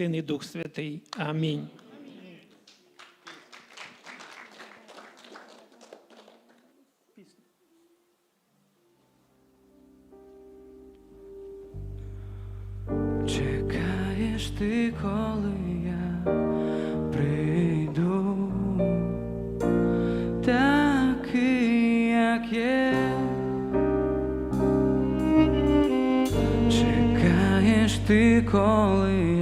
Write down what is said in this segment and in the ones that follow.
Син і Дух Святий. Амінь. Чекаєш ти, коли я прийду, такий, як є. Чекаєш ти, коли я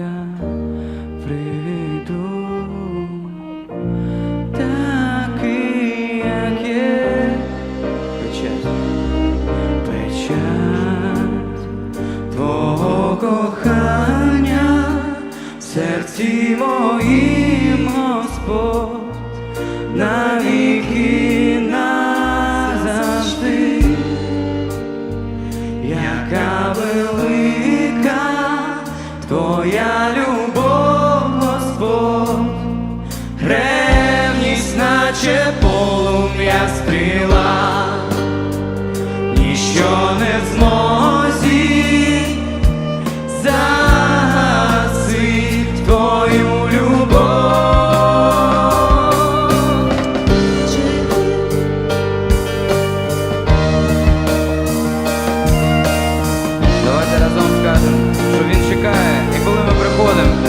серці моїм, Господь, навіки назавжди, яка велика Твоя любов, Господь, ревність, наче полум'я стріла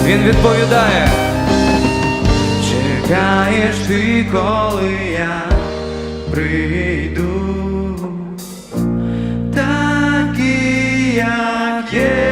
він відповідає. Чекаєш ти, коли я прийду такий, як є.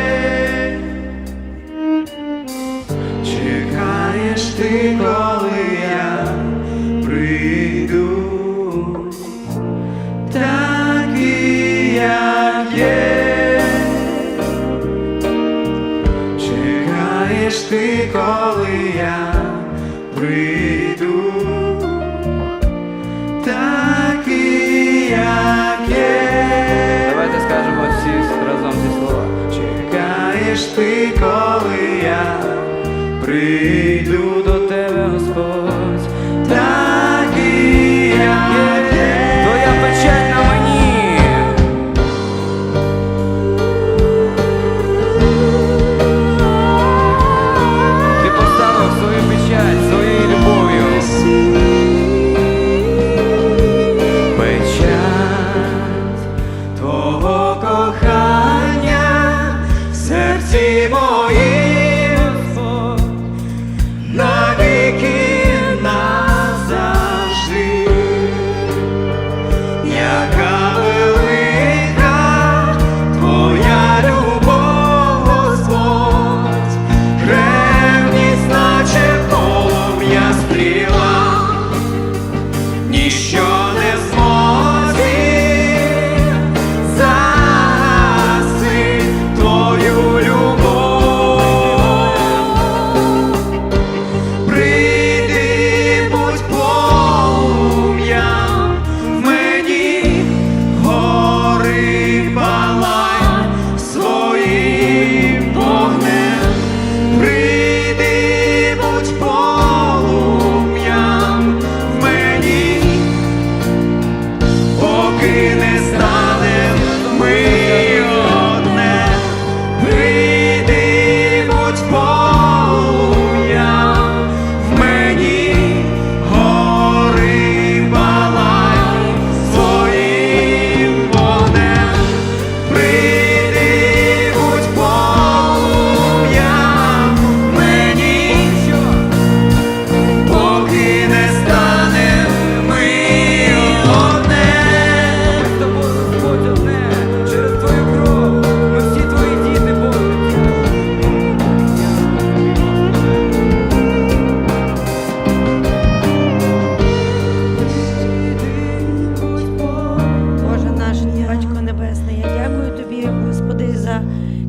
Ти, коли я прийду, такий, як є. Давайте скажемо всі разом ці слова. Чекаєш ти, коли я прийду до тебе, Господь,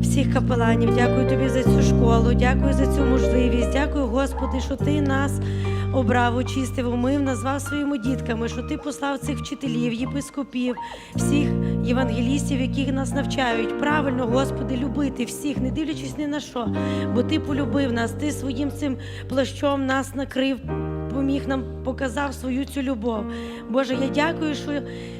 всіх капеланів. Дякую тобі за цю школу, дякую за цю можливість. Дякую, Господи, що ти нас обрав, очистив, умив, назвав своїми дітками, що ти послав цих вчителів, єпископів, всіх євангелістів, яких нас навчають. Правильно, Господи, любити всіх, не дивлячись ні на що, бо ти полюбив нас, ти своїм цим плащом нас накрив. Поміг нам показав свою цю любов. Боже, я дякую, що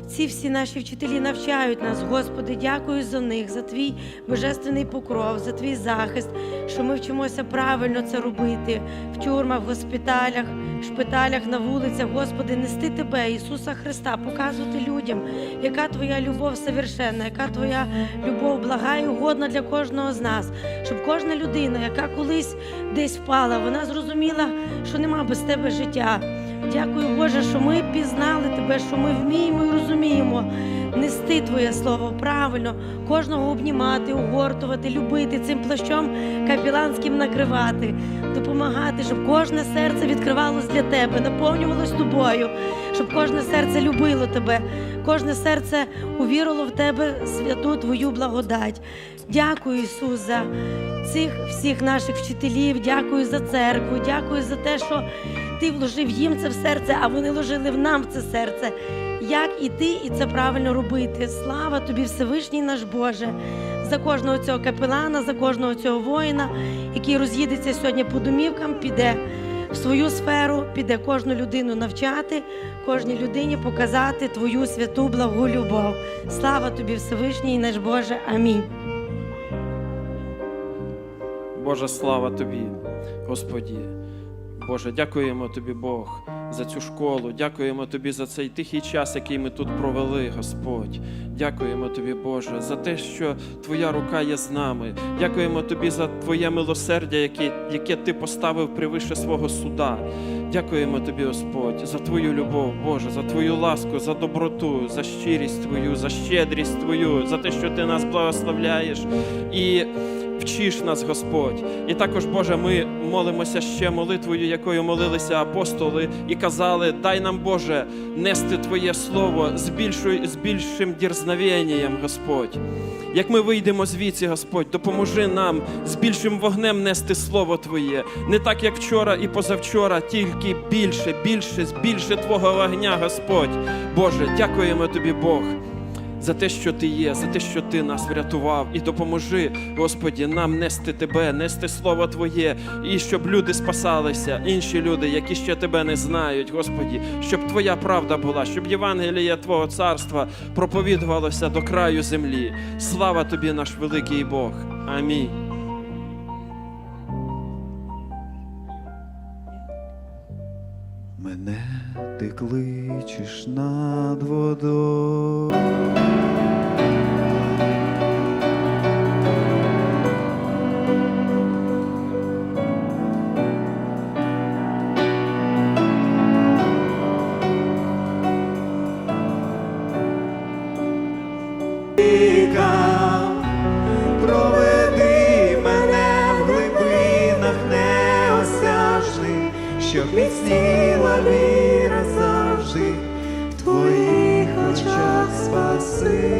ці всі наші вчителі навчають нас. Господи, дякую за них, за твій божественний покров, за твій захист, що ми вчимося правильно це робити в тюрмах, в госпіталях, в шпиталях, на вулицях. Господи, нести Тебе, Ісуса Христа, показувати людям, яка Твоя любов совершенна, яка Твоя любов блага і угодна для кожного з нас, щоб кожна людина, яка колись десь впала, вона зрозуміла, що нема без Тебе життя. Дякую, Боже, що ми пізнали Тебе, що ми вміємо і розуміємо нести Твоє слово правильно, кожного обнімати, угортувати, любити, цим плащом капіланським накривати, допомагати, щоб кожне серце відкривалось для Тебе, наповнювалось тобою, щоб кожне серце любило Тебе, кожне серце увірило в Тебе святу Твою благодать. Дякую, Ісус, за цих всіх наших вчителів, дякую за церкву, дякую за те, що ти вложив їм це в серце, а вони вложили в нам це серце. Як іти і це правильно робити? Слава тобі, Всевишній наш Боже, за кожного цього капелана, за кожного цього воїна, який роз'їдеться сьогодні по домівкам, піде в свою сферу, піде кожну людину навчати, кожній людині показати твою святу благу любов. Слава тобі, Всевишній наш Боже. Амінь. Боже, слава Тобі, Господі. Боже, дякуємо Тобі, Бог, за цю школу. Дякуємо Тобі за цей тихий час, який ми тут провели, Господь. Дякуємо Тобі, Боже, за те, що Твоя рука є з нами. Дякуємо Тобі за Твоє милосердя, яке, яке Ти поставив превише свого суда. Дякуємо Тобі, Господь, за Твою любов, Боже, за Твою ласку, за доброту, за щирість Твою, за щедрість Твою, за те, що Ти нас благословляєш. І Вчиш нас, Господь. І також, Боже, ми молимося ще молитвою, якою молилися апостоли, і казали: дай нам, Боже, нести Твоє Слово з, більшою, з більшим дірзновенням, Господь. Як ми вийдемо звідси, Господь, допоможи нам з більшим вогнем нести Слово Твоє. Не так, як вчора і позавчора, тільки більше, більше, більше Твого вогня, Господь. Боже, дякуємо Тобі, Бог за те, що ти є, за те, що ти нас врятував, і допоможи, Господі, нам нести тебе, нести слово Твоє, і щоб люди спасалися, інші люди, які ще тебе не знають, Господі, щоб Твоя правда була, щоб Євангелія Твого царства проповідувалося до краю землі. Слава тобі, наш великий Бог. Амінь. Ти кличеш над водою. Спаситель.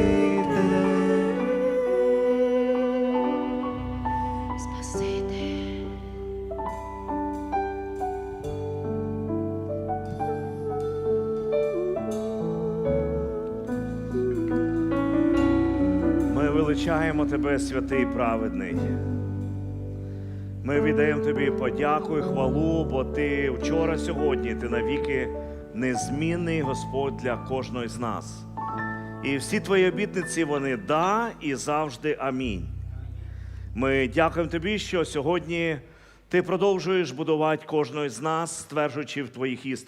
Ми величаємо тебе, святий праведний. Ми віддаємо тобі подяку і хвалу, бо ти вчора, сьогодні, ти навіки незмінний Господь для кожного з нас. І всі твої обітниці вони да і завжди амінь. Ми дякуємо тобі, що сьогодні ти продовжуєш будувати кожного з нас, стверджуючи в твоїх істинах.